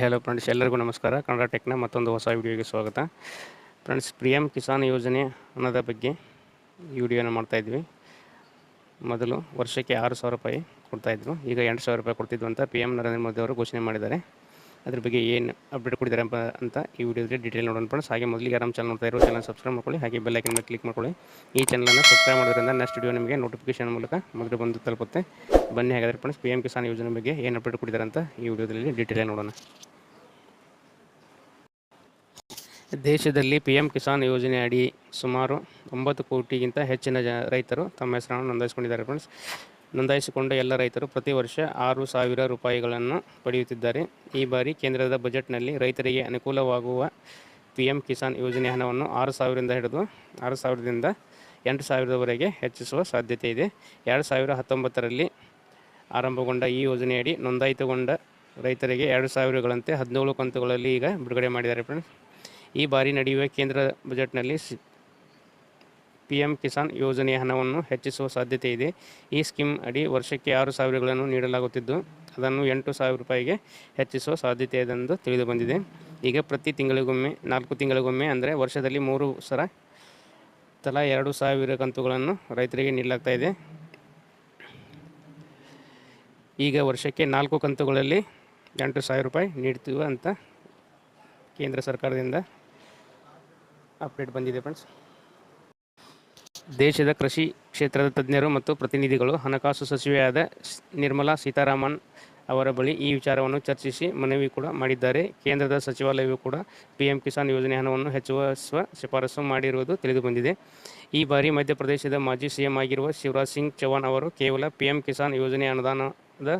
Hello friends ಎಲ್ಲರಿಗೂ ನಮಸ್ಕಾರ. ಕನ್ನಡ ಟೆಕ್ನ ಮತ್ತೊಂದು ಹೊಸ ವಿಡಿಯೋಗೆ ಸ್ವಾಗತ. ಫ್ರೆಂಡ್ಸ್ ಪಿ ಎಂ ಕಿಸಾನ್ ಯೋಜನೆ ಅನ್ನೋದ ಬಗ್ಗೆ ಈ ವಿಡಿಯೋನ ಮಾಡ್ತಾಯಿದ್ವಿ ಮೊದಲು ವರ್ಷಕ್ಕೆ ಆರು ಸಾವಿರ ರೂಪಾಯಿ ಕೊಡ್ತಾಯಿದ್ರು ಈಗ ಎಂಟು ಸಾವಿರ ರೂಪಾಯಿ ಕೊಡ್ತಿದ್ವು ಅಂತ ಪಿ ಎಂ ನರೇಂದ್ರ ಮೋದಿ ಅವರು ಘೋಷಣೆ ಮಾಡಿದ್ದಾರೆ. ಅದ್ರ ಬಗ್ಗೆ ಏನು ಅಪ್ಡೇಟ್ ಕೊಟ್ಟಿದ್ದಾರೆ ಅಂತ ಈ ವಿಡಿಯೋದಲ್ಲಿ ಡೀಟೇಲ್ ನೋಡೋಣ ಫ್ರೆಂಡ್ಸ್ ಹಾಗೆ ಮೊದಲಿಗೆ ಆರಾಮ್ ಚಾನಲ್ ನೋಡ್ತಾ ಇರೋ ಚಾನಲ್ ಸಬ್ಸ್ಕ್ರೈಬ್ ಮಾಡ್ಕೊಳ್ಳಿ. ಹಾಗೆ ಬೆಲ್ ಐಕನ್ ಮೇಲೆ ಕ್ಲಿಕ್ ಮಾಡ್ಕೊಳ್ಳಿ. ಈ ಚಾನಲನ್ನು ಸಬ್ಸ್ಕ್ರೈಬ್ ಮಾಡೋದ್ರಿಂದ ನೆಕ್ಸ್ಟ್ ವಿಡಿಯೋ ನಿಮಗೆ ನೋಟಿಫಿಕೇಶನ್ ಮೂಲಕ ಮೊದಲು ಬಂದು ತಲುಪುತ್ತೆ. ಬನ್ನಿ ಹಾಗಾದರೆ ಫ್ರೆಂಡ್ಸ್ ಪಿ ಎಂ ಕಿಸಾನ್ ಯೋಜನೆ ಬಗ್ಗೆ ಏನು ಅಪ್ಡೇಟ್ ಕೊಟ್ಟಿದ್ದಾರೆ ಅಂತ ಈ ವಿಡಿಯೋದಲ್ಲಿ ಡೀಟೇಲ್ ನೋಡೋಣ. ದೇಶದಲ್ಲಿ ಪಿ ಎಂ ಕಿಸಾನ್ ಯೋಜನೆ ಅಡಿ ಸುಮಾರು ಒಂಬತ್ತು ಕೋಟಿಗಿಂತ ಹೆಚ್ಚಿನ ಜ, ರೈತರು ತಮ್ಮ ಹೆಸರನ್ನು ನೋಂದಾಯಿಸಿಕೊಂಡಿದ್ದಾರೆ ಫ್ರೆಂಡ್ಸ್ ನೋಂದಾಯಿಸಿಕೊಂಡ ಎಲ್ಲ ರೈತರು ಪ್ರತಿ ವರ್ಷ ಆರು ಸಾವಿರ ರೂಪಾಯಿಗಳನ್ನು ಪಡೆಯುತ್ತಿದ್ದಾರೆ. ಈ ಬಾರಿ ಕೇಂದ್ರದ ಬಜೆಟ್ನಲ್ಲಿ ರೈತರಿಗೆ ಅನುಕೂಲವಾಗುವ ಪಿ ಎಂ ಕಿಸಾನ್ ಯೋಜನೆ ಹಣವನ್ನು ಆರು ಸಾವಿರದಿಂದ ಹಿಡಿದು ಆರು ಸಾವಿರದಿಂದ ಎಂಟು ಸಾವಿರದವರೆಗೆ ಹೆಚ್ಚಿಸುವ ಸಾಧ್ಯತೆ ಇದೆ. ಎರಡು ಸಾವಿರ ಹತ್ತೊಂಬತ್ತರಲ್ಲಿ ಆರಂಭಗೊಂಡ ಈ ಯೋಜನೆಯಡಿ ನೋಂದಾಯಿತಗೊಂಡ ರೈತರಿಗೆ ಎರಡು ಸಾವಿರಗಳಂತೆ ಹದಿನೇಳು ಕಂತುಗಳಲ್ಲಿ ಈಗ ಬಿಡುಗಡೆ ಮಾಡಿದ್ದಾರೆ ಫ್ರೆಂಡ್ಸ್. ಈ ಬಾರಿ ನಡೆಯುವ ಕೇಂದ್ರ ಬಜೆಟ್ನಲ್ಲಿ ಪಿ ಎಂ ಕಿಸಾನ್ ಯೋಜನೆಯ ಹಣವನ್ನು ಹೆಚ್ಚಿಸುವ ಸಾಧ್ಯತೆ ಇದೆ. ಈ ಸ್ಕೀಮ್ ಅಡಿ ವರ್ಷಕ್ಕೆ ಆರು ಸಾವಿರಗಳನ್ನು ನೀಡಲಾಗುತ್ತಿದ್ದು, ಅದನ್ನು ಎಂಟು ಸಾವಿರ ರೂಪಾಯಿಗೆ ಹೆಚ್ಚಿಸುವ ಸಾಧ್ಯತೆ ಇದೆ ಎಂದು ತಿಳಿದು ಬಂದಿದೆ ಈಗ ಪ್ರತಿ ತಿಂಗಳಿಗೊಮ್ಮೆ, ನಾಲ್ಕು ತಿಂಗಳಿಗೊಮ್ಮೆ ಅಂದರೆ ವರ್ಷದಲ್ಲಿ ಮೂರು ಸಲ ತಲಾ ಎರಡು ಸಾವಿರ ಕಂತುಗಳನ್ನು ರೈತರಿಗೆ ನೀಡಲಾಗ್ತಾ ಇದೆ. ಈಗ ವರ್ಷಕ್ಕೆ ನಾಲ್ಕು ಕಂತುಗಳಲ್ಲಿ ಎಂಟು ಸಾವಿರ ರೂಪಾಯಿ ನೀಡ್ತೀವಿ ಅಂತ ಕೇಂದ್ರ ಸರ್ಕಾರದಿಂದ ಅಪ್ಡೇಟ್ ಬಂದಿದೆ ಫ್ರೆಂಡ್ಸ್ ದೇಶದ ಕೃಷಿ ಕ್ಷೇತ್ರದ ತಜ್ಞರು ಮತ್ತು ಪ್ರತಿನಿಧಿಗಳು, ಹಣಕಾಸು ಸಚಿವೆಯಾದ ನಿರ್ಮಲಾ ಸೀತಾರಾಮನ್ ಅವರ ಬಳಿ ಈ ವಿಚಾರವನ್ನು ಚರ್ಚಿಸಿ ಮನವಿ ಕೂಡ ಮಾಡಿದ್ದಾರೆ. ಕೇಂದ್ರದ ಸಚಿವಾಲಯವು ಕೂಡ ಪಿ ಎಂ ಕಿಸಾನ್ ಯೋಜನೆ ಹಣವನ್ನು ಹೆಚ್ಚಿಸುವ ಶಿಫಾರಸು ಮಾಡಿರುವುದು ತಿಳಿದು ಬಂದಿದೆ ಈ ಬಾರಿ ಮಧ್ಯಪ್ರದೇಶದ ಮಾಜಿ ಸಿಎಂ ಆಗಿರುವ ಶಿವರಾಜ್ ಸಿಂಗ್ ಚೌಹಾಣ್ ಅವರು ಕೇವಲ ಪಿ ಎಂ ಕಿಸಾನ್ ಯೋಜನೆ ಅನುದಾನದ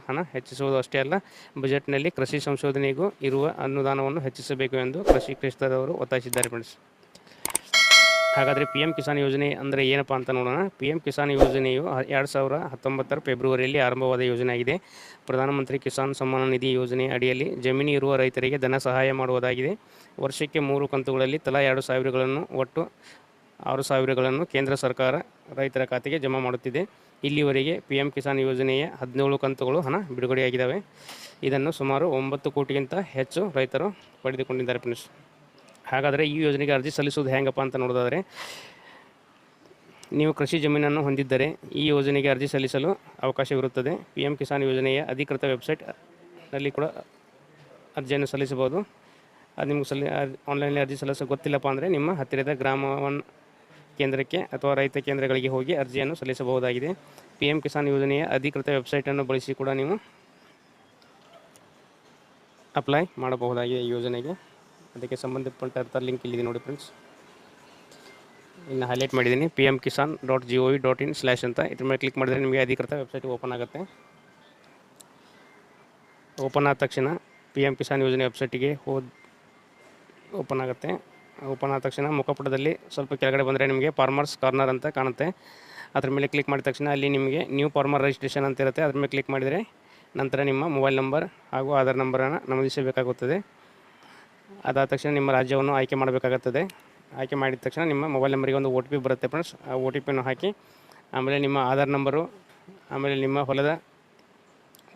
ಹಣ ಹೆಚ್ಚಿಸುವುದು ಅಷ್ಟೇ ಅಲ್ಲ, ಬಜೆಟ್ನಲ್ಲಿ ಕೃಷಿ ಸಂಶೋಧನೆಗೂ ಇರುವ ಅನುದಾನವನ್ನು ಹೆಚ್ಚಿಸಬೇಕು ಎಂದು ಕೃಷಿ ಕ್ಷೇತ್ರದವರು ಒತ್ತಾಯಿಸಿದ್ದಾರೆ ಫ್ರೆಂಡ್ಸ್ ಹಾಗಾದರೆ ಪಿ ಎಂ ಕಿಸಾನ್ ಯೋಜನೆ ಅಂದರೆ ಏನಪ್ಪ ಅಂತ ನೋಡೋಣ. ಪಿ ಎಂ ಕಿಸಾನ್ ಯೋಜನೆಯು ಎರಡು ಸಾವಿರ ಹತ್ತೊಂಬತ್ತರ ಫೆಬ್ರವರಿಯಲ್ಲಿ ಆರಂಭವಾದ ಯೋಜನೆಯಾಗಿದೆ ಪ್ರಧಾನಮಂತ್ರಿ ಕಿಸಾನ್ ಸಮ್ಮಾನ ನಿಧಿ ಯೋಜನೆ ಅಡಿಯಲ್ಲಿ ಜಮೀನು ಇರುವ ರೈತರಿಗೆ ಧನ ಸಹಾಯ ಮಾಡುವುದಾಗಿದೆ. ವರ್ಷಕ್ಕೆ ಮೂರು ಕಂತುಗಳಲ್ಲಿ ತಲಾ ಎರಡು ಸಾವಿರಗಳನ್ನು ಒಟ್ಟು ಆರು ಸಾವಿರಗಳನ್ನು ಕೇಂದ್ರ ಸರ್ಕಾರ ರೈತರ ಖಾತೆಗೆ ಜಮಾ ಮಾಡುತ್ತಿದೆ. ಇಲ್ಲಿವರೆಗೆ ಪಿ ಎಂ ಕಿಸಾನ್ ಯೋಜನೆಯ ಹದಿನೇಳು ಕಂತುಗಳು ಹಣ ಬಿಡುಗಡೆಯಾಗಿದ್ದಾವೆ. ಇದನ್ನು ಸುಮಾರು ಒಂಬತ್ತು ಕೋಟಿಗಿಂತ ಹೆಚ್ಚು ರೈತರು ಪಡೆದುಕೊಂಡಿದ್ದಾರೆ ಫ್ರೆಂಡ್ಸ್. ಹಾಗಾದರೆ ಈ ಯೋಜನೆಗೆ ಅರ್ಜಿ ಸಲ್ಲಿಸುವುದು ಹೇಗಪ್ಪ ಅಂತ ನೋಡೋದಾದರೆ, ನೀವು ಕೃಷಿ ಜಮೀನನ್ನು ಹೊಂದಿದ್ದರೆ ಈ ಯೋಜನೆಗೆ ಅರ್ಜಿ ಸಲ್ಲಿಸಲು ಅವಕಾಶವಿರುತ್ತದೆ. ಪಿ ಎಂ ಕಿಸಾನ್ ಯೋಜನೆಯ ಅಧಿಕೃತ ವೆಬ್ಸೈಟ್ನಲ್ಲಿ ಕೂಡ ಅರ್ಜಿಯನ್ನು ಸಲ್ಲಿಸಬಹುದು. ಅದು ನಿಮಗೆ ಸಲ್ಲಿ ಆನ್ಲೈನಲ್ಲಿ ಅರ್ಜಿ ಸಲ್ಲಿಸೋ ಗೊತ್ತಿಲ್ಲಪ್ಪ ಅಂದರೆ ನಿಮ್ಮ ಹತ್ತಿರದ ಗ್ರಾಮವನ್ನು ಕೇಂದ್ರಕ್ಕೆ ಅಥವಾ ರೈತ ಕೇಂದ್ರಗಳಿಗೆ ಹೋಗಿ ಅರ್ಜಿಯನ್ನು ಸಲ್ಲಿಸಬಹುದಾಗಿದೆ. ಪಿ ಎಂ ಕಿಸಾನ್ ಯೋಜನೆಯ ಅಧಿಕೃತ ವೆಬ್ಸೈಟನ್ನು ಬಳಸಿ ಕೂಡ ನೀವು ಅಪ್ಲೈ ಮಾಡಬಹುದಾಗಿದೆ ಈ ಯೋಜನೆಗೆ. ಅದಕ್ಕೆ ಸಂಬಂಧಪಟ್ಟಂಥ ಲಿಂಕ್ ಇಲ್ಲಿದೆ ನೋಡಿ ಫ್ರೆಂಡ್ಸ್. ಇನ್ನು ಹೈಲೈಟ್ ಮಾಡಿದ್ದೀನಿ. P M Kisan dot G O V dot in slash ಅಂತ. ಇದ್ರ ಮೇಲೆ ಕ್ಲಿಕ್ ಮಾಡಿದರೆ ನಿಮಗೆ ಅಧಿಕೃತ ವೆಬ್ಸೈಟ್ ಓಪನ್ ಆಗುತ್ತೆ. ಓಪನ್ ಆದ ತಕ್ಷಣ ಪಿ ಎಂ ಕಿಸಾನ್ ಯೋಜನೆ ವೆಬ್ಸೈಟಿಗೆ ಹೋದ್ ಓಪನ್ ಆಗುತ್ತೆ. ಓಪನ್ ಆದ ತಕ್ಷಣ ಮುಖಪುಟದಲ್ಲಿ ಸ್ವಲ್ಪ ಕೆಳಗಡೆ ಬಂದರೆ ನಿಮಗೆ ಫಾರ್ಮರ್ಸ್ ಕಾರ್ನರ್ ಅಂತ ಕಾಣುತ್ತೆ. ಅದ್ರ ಮೇಲೆ ಕ್ಲಿಕ್ ಮಾಡಿದ ತಕ್ಷಣ ಅಲ್ಲಿ ನಿಮಗೆ ನ್ಯೂ ಫಾರ್ಮರ್ ರಿಜಿಸ್ಟ್ರೇಷನ್ ಅಂತ ಇರುತ್ತೆ. ಅದ್ರ ಮೇಲೆ ಕ್ಲಿಕ್ ಮಾಡಿದರೆ ನಂತರ ನಿಮ್ಮ ಮೊಬೈಲ್ ನಂಬರ್ ಹಾಗೂ ಆಧಾರ್ ನಂಬರನ್ನು ನಮೂದಿಸಬೇಕಾಗುತ್ತದೆ. ಅದಾದ ತಕ್ಷಣ ನಿಮ್ಮ ರಾಜ್ಯವನ್ನು ಆಯ್ಕೆ ಮಾಡಬೇಕಾಗುತ್ತದೆ. ಆಯ್ಕೆ ಮಾಡಿದ ತಕ್ಷಣ ನಿಮ್ಮ ಮೊಬೈಲ್ ನಂಬರಿಗೆ ಒಂದು ಒ ಟಿ ಪಿ ಬರುತ್ತೆ ಫ್ರೆಂಡ್ಸ್ ಆ ಒ ಟಿ ಪಿಯನ್ನು ಹಾಕಿ ಆಮೇಲೆ ನಿಮ್ಮ ಆಧಾರ್ ನಂಬರು ಆಮೇಲೆ ನಿಮ್ಮ ಹೊಲದ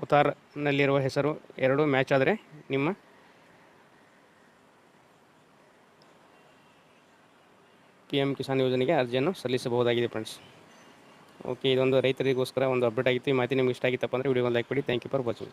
ಉತಾರ್ನಲ್ಲಿರುವ ಹೆಸರು ಎರಡು ಮ್ಯಾಚ್ ಆದರೆ ನಿಮ್ಮ ಪಿ ಎಂ ಕಿಸಾನ್ ಯೋಜನೆಗೆ ಅರ್ಜಿಯನ್ನು ಸಲ್ಲಿಸಬಹುದಾಗಿದೆ ಫ್ರೆಂಡ್ಸ್ ಓಕೆ ಇದೊಂದು ರೈತರಿಗೋಸ್ಕರ ಒಂದು ಅಪ್ಡೇಟ್ ಆಗಿತ್ತು. ಈ ಮಾಹಿತಿ ನಿಮ್ಗೆ ಇಷ್ಟ ಆಗಿತ್ತಪ್ಪ ಅಂದರೆ ವಿಡಿಯೋ ಲೈಕ್ ಮಾಡಿ ಥ್ಯಾಂಕ್ ಯು ಫಾರ್ ವಾಚಿಂಗ್